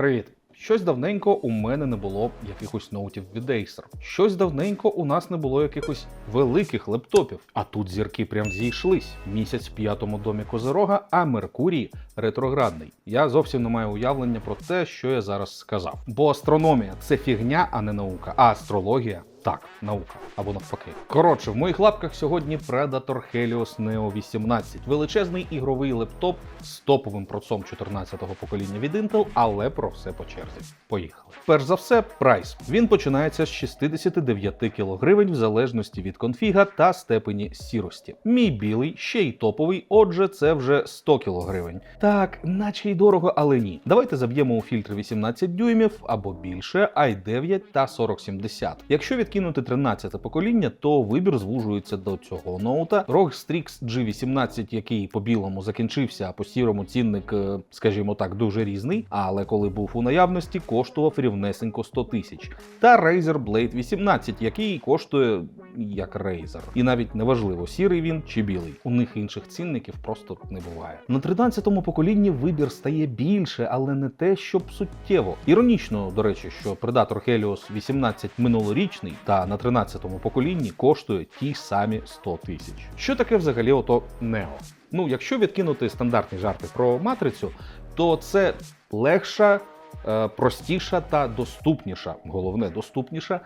Привіт! Щось давненько у мене не було якихось ноутів від Acer. Щось давненько у нас не було якихось великих лептопів. А тут зірки прям зійшлись. Місяць в п'ятому домі Козирога, а Меркурій ретроградний. Я зовсім не маю уявлення про те, що я зараз сказав. Бо астрономія це фігня, а не наука. А астрологія так, наука або навпаки. Коротше, в моїх лапках сьогодні Predator Helios Neo 18. Величезний ігровий лептоп з топовим процом 14-го покоління від Intel, але про все по черзі. Поїхали. Перш за все, прайс. Він починається з 69 кг в залежності від конфіга та степені сірості. Мій білий ще й топовий, отже, це вже 100 кг. Так, наче й дорого, але ні. Давайте заб'ємо у фільтр 18 дюймів або більше, i9 та 4070. Якщо відкинути 13 покоління, то вибір звужується до цього ноута. ROG Strix G18, який по білому закінчився, а по сірому цінник, е, скажімо так, дуже різний. Але коли був у наявності, коштував рівнесенько 100 тисяч. Та Razer Blade 18, який коштує як Razer. І навіть неважливо, сірий він чи білий. У них інших цінників просто не буває. На 13-му поколінні вибір стає більше, але не те, щоб суттєво. Іронічно, до речі, що Predator Helios 18 минулорічний та на 13-му поколінні коштує ті самі 100 тисяч. Що таке взагалі ото Neo? Ну, якщо відкинути стандартні жарти про матрицю, то це легша, е, простіша та доступніша, головне доступніша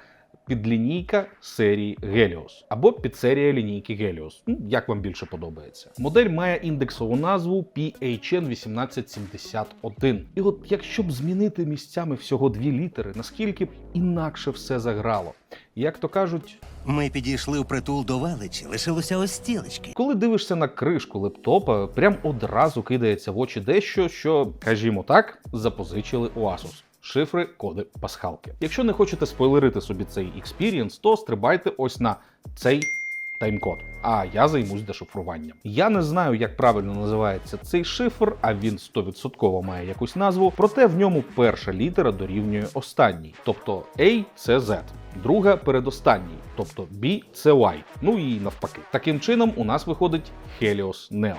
підлінійка серії Helios або підсерія лінійки Helios, ну, як вам більше подобається. Модель має індексову назву PHN 1871. І от якщо б змінити місцями всього дві літери, наскільки б інакше все заграло. Як то кажуть, Ми підійшли в притул до величі, лишилося ось стілечки. коли дивишся на кришку лептопа, прям одразу кидається в очі дещо, що, скажімо так, запозичили у Asus. Шифри, коди, пасхалки. Якщо не хочете спойлерити собі цей експірієнс, то стрибайте ось на цей таймкод. А я займусь дешифруванням. Я не знаю, як правильно називається цей шифр, а він 100% має якусь назву. Проте в ньому перша літера дорівнює останній, тобто A це Z, друга передостанній, тобто B це Y. Ну і навпаки. Таким чином у нас виходить Helios Neo.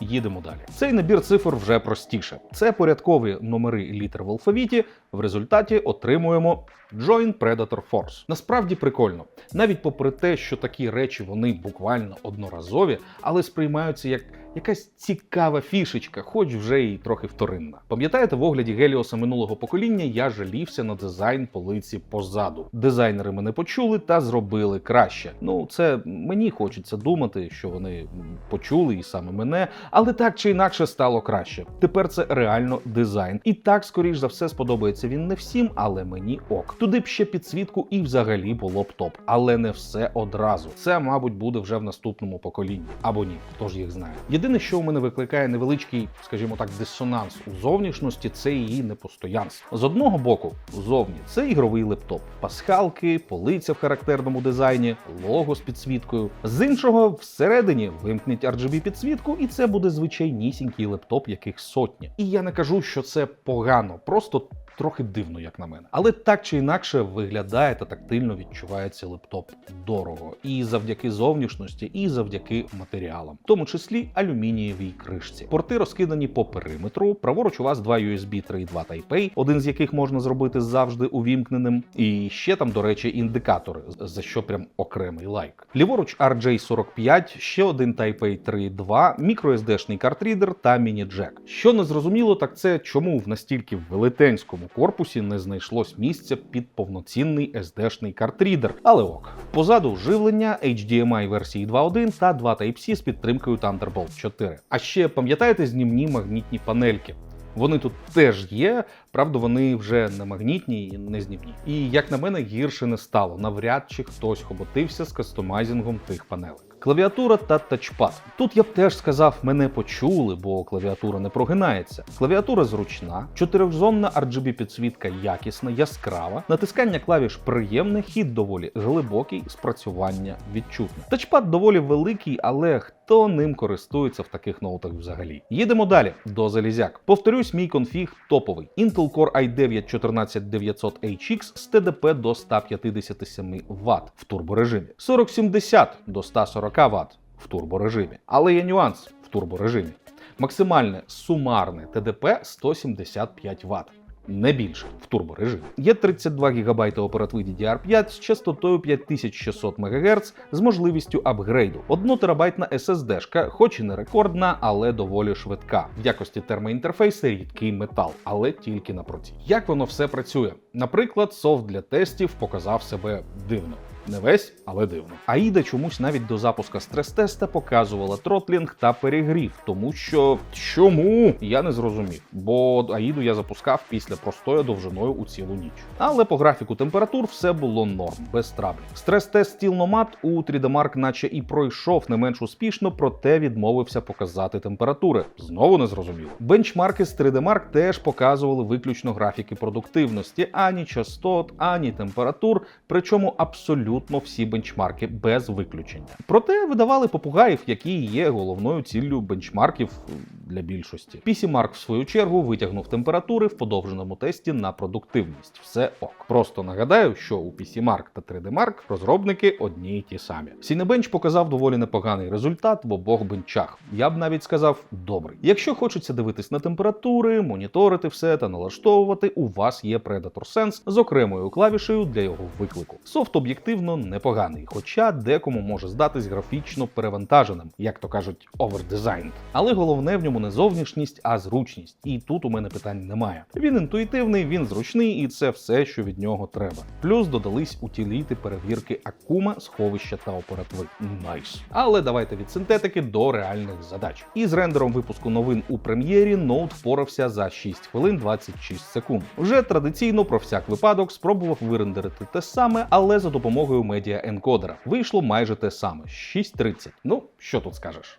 Їдемо далі. Цей набір цифр вже простіше. Це порядкові номери літер в алфавіті. В результаті отримуємо Joint Predator Force. Насправді прикольно, навіть попри те, що такі речі вони буквально одноразові, але сприймаються як якась цікава фішечка, хоч вже і трохи вторинна. Пам'ятаєте, в огляді Геліоса минулого покоління я жалівся на дизайн полиці позаду. Дизайнери мене почули та зробили краще. Ну, це мені хочеться думати, що вони почули і саме мене, але так чи інакше стало краще. Тепер це реально дизайн. І так, скоріш за все, сподобається він не всім, але мені ок. Туди б ще підсвітку і взагалі було б топ. Але не все одразу. Це, мабуть, буде вже в наступному поколінні. Або ні, хто ж їх знає. Єдине, що у мене викликає невеличкий, скажімо так, дисонанс у зовнішності, це її непостоянство. З одного боку, зовні це ігровий лептоп, пасхалки, полиця в характерному дизайні, лого з підсвіткою. З іншого, всередині вимкніть RGB підсвітку, і це буде звичайнісінький лептоп, яких сотня. І я не кажу, що це погано, просто. Трохи дивно, як на мене, але так чи інакше виглядає та тактильно відчувається лептоп дорого, і завдяки зовнішності, і завдяки матеріалам, в тому числі алюмінієвій кришці. Порти розкидані по периметру. Праворуч у вас два USB 3.2 Type-A, один з яких можна зробити завжди увімкненим. І ще там, до речі, індикатори, за що прям окремий лайк. Ліворуч RJ45, ще один Type-A 3.2, microSD-шний картрідер та міні-джек. Що не зрозуміло, так це чому в настільки велетенському корпусі не знайшлось місця під повноцінний SD-шний картрідер. Але ок. Позаду живлення HDMI версії 2.1 та 2 Type-C з підтримкою Thunderbolt 4. А ще пам'ятаєте знімні магнітні панельки? Вони тут теж є, правда, вони вже не магнітні і не знімні. І як на мене, гірше не стало. Навряд чи хтось хоботився з кастомайзингом тих панелек. Клавіатура та тачпад. Тут я б теж сказав, мене почули, бо клавіатура не прогинається. Клавіатура зручна, чотирьохзонна RGB підсвітка якісна, яскрава, натискання клавіш приємне, хід доволі глибокий, спрацювання відчутне. Тачпад доволі великий, але хто ним користується в таких ноутах взагалі? Їдемо далі до залізяк. Повторюсь, мій конфіг топовий. Intel Core i9 14900HX з TDP до 157 Вт в турборежимі, 4070 до 140 Вт в турборежимі. Але є нюанс в турборежимі. Максимальне сумарне ТДП 175 Вт. Не більше в турборежимі. Є 32 ГБ оперативи DDR5 з частотою 5600 МГц з можливістю апгрейду. 1 терабайтна SSD-шка, хоч і не рекордна, але доволі швидка. В якості термоінтерфейсу рідкий метал, але тільки на проці. Як воно все працює? Наприклад, софт для тестів показав себе дивно. Не весь, але дивно. Аїда чомусь навіть до запуска стрес-теста показувала тротлінг та перегрів, тому що чому я не зрозумів, бо Аїду я запускав після простою довжиною у цілу ніч. Але по графіку температур все було норм, без траблів. Стрес-тест стілномат у 3D Mark наче і пройшов не менш успішно, проте відмовився показати температури. Знову не зрозуміло. Бенчмарки з 3D Mark теж показували виключно графіки продуктивності, ані частот, ані температур, причому абсолютно всі бенчмарки без виключення. Проте видавали попугаїв, які є головною ціллю бенчмарків для більшості. PC-Mark, в свою чергу, витягнув температури в подовженому тесті на продуктивність. Все ок. Просто нагадаю, що у PC-Mark та 3D Mark розробники одні й ті самі. Cinebench показав доволі непоганий результат в обох бенчах. Я б навіть сказав добрий. Якщо хочеться дивитись на температури, моніторити все та налаштовувати, у вас є Predator Sense з окремою клавішею для його виклику. Софт об'єктивно непоганий, хоча декому може здатись графічно перевантаженим, як то кажуть, овердизайн. Але головне в ньому не зовнішність, а зручність. І тут у мене питань немає. Він інтуїтивний, він зручний, і це все, що від нього треба. Плюс додались утіліти перевірки Акума, сховища та оперативи. Найс. Але давайте від синтетики до реальних задач. Із рендером випуску новин у прем'єрі ноут впорався за 6 хвилин 26 секунд. Вже традиційно про всяк випадок спробував вирендерити те саме, але за допомогою медіа енкодера. Вийшло майже те саме 6.30. Ну, що тут скажеш?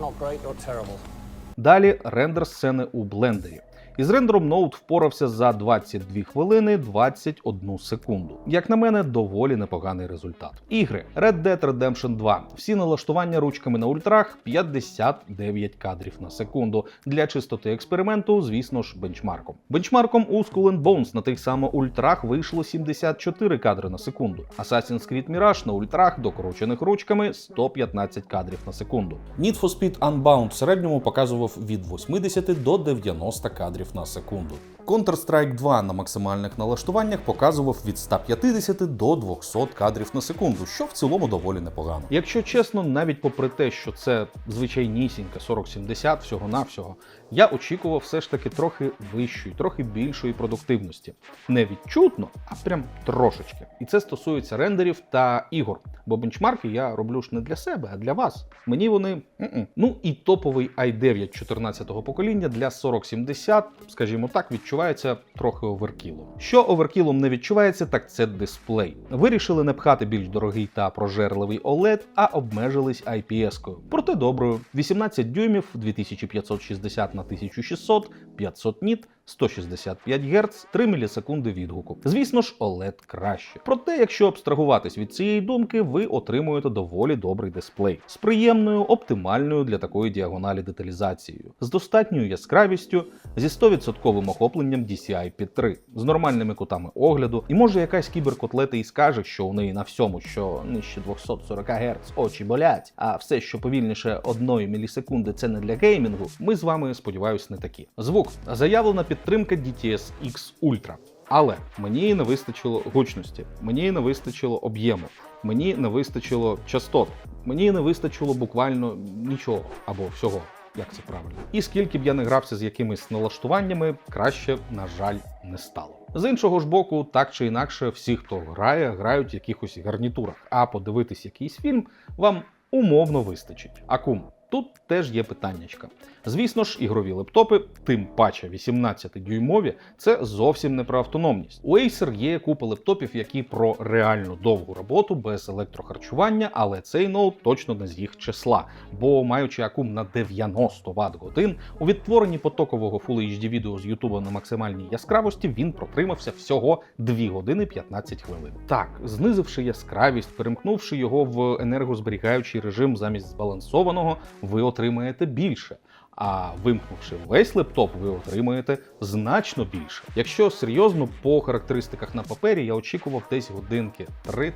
Далі рендер сцени у блендері. Із рендером ноут впорався за 22 хвилини 21 секунду. Як на мене, доволі непоганий результат. Ігри Red Dead Redemption 2. Всі налаштування ручками на ультрах 59 кадрів на секунду. Для чистоти експерименту, звісно ж, бенчмарком. Бенчмарком у Skull and Bones на тих самих ультрах вийшло 74 кадри на секунду. Assassin's Creed Mirage на ультрах, докручених ручками 115 кадрів на секунду. Need for Speed Unbound в середньому показував від 80 до 90 кадрів на секунду. Counter-Strike 2 на максимальних налаштуваннях показував від 150 до 200 кадрів на секунду, що в цілому доволі непогано. Якщо чесно, навіть попри те, що це звичайнісінька 4070 всього-навсього, я очікував все ж таки трохи вищої, трохи більшої продуктивності. Не відчутно, а прям трошечки. І це стосується рендерів та ігор. Бо бенчмарки я роблю ж не для себе, а для вас. Мені вони м-м. ну і топовий i9 14-го покоління для 4070, скажімо так, відчувається трохи оверкілом. Що оверкілом не відчувається, так це дисплей. Вирішили не пхати більш дорогий та прожерливий OLED, а обмежились IPS-кою. Проте доброю. 18 дюймів, 2560 на 1600, 500 ніт, 165 Гц, 3 мілісекунди відгуку. Звісно ж, OLED краще. Проте, якщо абстрагуватись від цієї думки, ви отримуєте доволі добрий дисплей з приємною, оптимальною для такої діагоналі деталізацією, з достатньою яскравістю, зі 100% охопленням DCI під 3, з нормальними кутами огляду, і може якась кіберкотлета і скаже, що у неї на всьому, що нижче 240 Гц, очі болять, а все, що повільніше 1 мілісекунди, це не для геймінгу. Ми з вами, сподіваюсь, не такі. Звук заявлена підтримка DTS X Ultra. Але мені не вистачило гучності, мені не вистачило об'єму, мені не вистачило частот, мені не вистачило буквально нічого або всього. Як це правильно? І скільки б я не грався з якимись налаштуваннями, краще, на жаль, не стало. З іншого ж боку, так чи інакше, всі, хто грає, грають в якихось гарнітурах, а подивитись якийсь фільм вам умовно вистачить. Акум. Тут теж є питаннячка. Звісно ж, ігрові лептопи, тим паче 18-дюймові, це зовсім не про автономність. У Acer є купа лептопів, які про реально довгу роботу без електрохарчування, але цей ноут точно не з їх числа, бо маючи акум на 90 Вт годин, у відтворенні потокового Full HD відео з YouTube на максимальній яскравості він протримався всього 2 години 15 хвилин. Так, знизивши яскравість, перемкнувши його в енергозберігаючий режим замість збалансованого, ви отримаєте більше. А вимкнувши весь лептоп, ви отримаєте значно більше. Якщо серйозно по характеристиках на папері, я очікував десь годинки 3-3,5.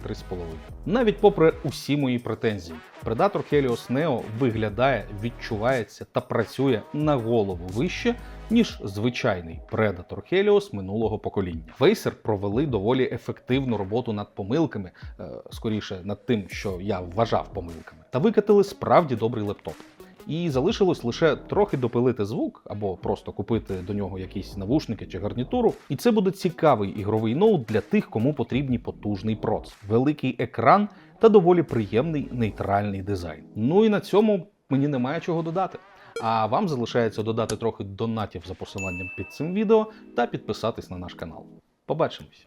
Навіть попри усі мої претензії, Predator Helios Neo виглядає, відчувається та працює на голову вище, ніж звичайний Predator Helios минулого покоління. В Acer провели доволі ефективну роботу над помилками, е, скоріше над тим, що я вважав помилками, та викатили справді добрий лептоп. І залишилось лише трохи допилити звук або просто купити до нього якісь навушники чи гарнітуру. І це буде цікавий ігровий ноут для тих, кому потрібний потужний проц, великий екран та доволі приємний нейтральний дизайн. Ну і на цьому мені немає чого додати. А вам залишається додати трохи донатів за посиланням під цим відео та підписатись на наш канал. Побачимось!